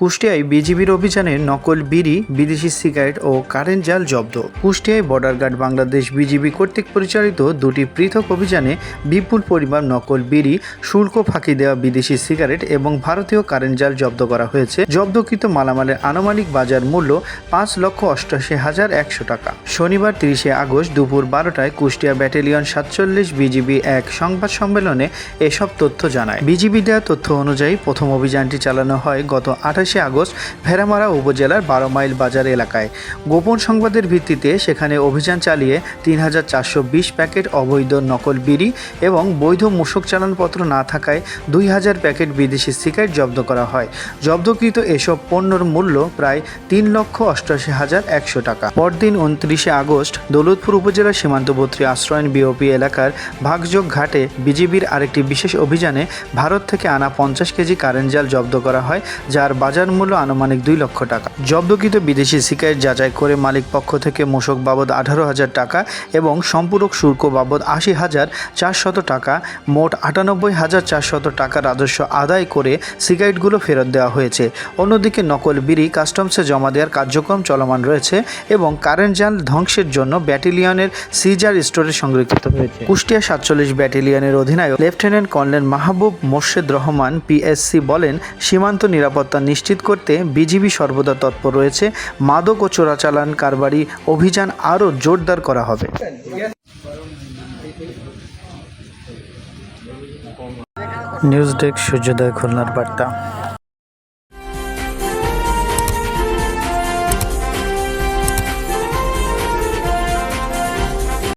কুষ্টিয়ায় বিজিবির অভিযানে নকল বিড়ি, বিদেশি সিগারেট ও কারেন্ট জাল জব্দ। কুষ্টিয়ায় বর্ডার গার্ড বাংলাদেশ বিজিবি কর্তৃক পরিচালিত দুটি পৃথক অভিযানে বিপুল পরিমাণ নকল বিড়ি, শুল্ক ফাঁকি দেওয়া বিদেশি সিগারেট এবং ভারতীয় কারেন্ট জাল জব্দ করা হয়েছে। জব্দকৃত মালামালের আনুমানিক বাজার মূল্য পাঁচ লক্ষ অষ্টাশি হাজার একশো টাকা। শনিবার তিরিশে আগস্ট দুপুর বারোটায় কুষ্টিয়া ব্যাটালিয়ন সাতচল্লিশ বিজিবি এক সংবাদ সম্মেলনে এসব তথ্য জানায়। বিজিবি দেওয়া তথ্য অনুযায়ী প্রথম অভিযানটি চালানো হয় গত আঠাশে আগস্ট ভেড়ামারা উপজেলার বারো মাইল বাজার এলাকায়। গোপন সংবাদের ভিত্তিতে সেখানে অভিযান চালিয়ে তিন হাজার চারশো বিশ প্যাকেট অবৈধ নকল বিড়ি এবং বৈধ মূসক চালানপত্র না থাকায় দুই হাজার প্যাকেট বিদেশি সিগারেট জব্দ করা হয়। জব্দকৃত এসব পণ্যর মূল্য প্রায় তিন লক্ষ অষ্টআশি হাজার একশো টাকা। পরদিন উনত্রিশে আগস্ট দৌলতপুর উপজেলার সীমান্তবর্তী আশ্রয়ন বিওপি এলাকার ভাগযোগ ঘাটে বিজিবির আরেকটি বিশেষ অভিযানে ভারত থেকে আনা পঞ্চাশ কেজি কারেন্ট জাল জব্দ করা হয়, যার বাজার মূল্য আনুমানিক দুই লক্ষ টাকা। জব্দকৃত বিদেশি সিগারেট যাচাই করে মালিক পক্ষ থেকে মূসক বাবদ আঠারো হাজার টাকা এবং সম্পূরক শুল্ক বাবদ আশি হাজার চারশত টাকা, মোট আটানব্বই হাজার চারশত টাকা রাজস্ব আদায় করে সিগারেটগুলো ফেরত দেওয়া হয়েছে। অন্যদিকে নকল বিড়ি, কাস্টমসে জমা দেওয়ার কার্যক্রম চলমান রয়েছে এবং কারেন্ট জাল ধ্বংসের জন্য ব্যাটালিয়নের সিজার স্টোরে সংরক্ষিত হয়েছে। কুষ্টিয়া সাতচল্লিশ ব্যাটালিয়নের অধিনায়ক lieutenant colonel Mahbub Morshed Rahman, PSC বলেন, সীমান্ত নিরাপত্তা নিশ্চিত করতে বিজিবি সর্বদা তৎপর রয়েছে। মাদক ও চোরাচালান কারবারি অভিযান আরও জোরদার করা হবে। নিউজ ডেস্ক সূর্যোদয় খুলনার বার্তা।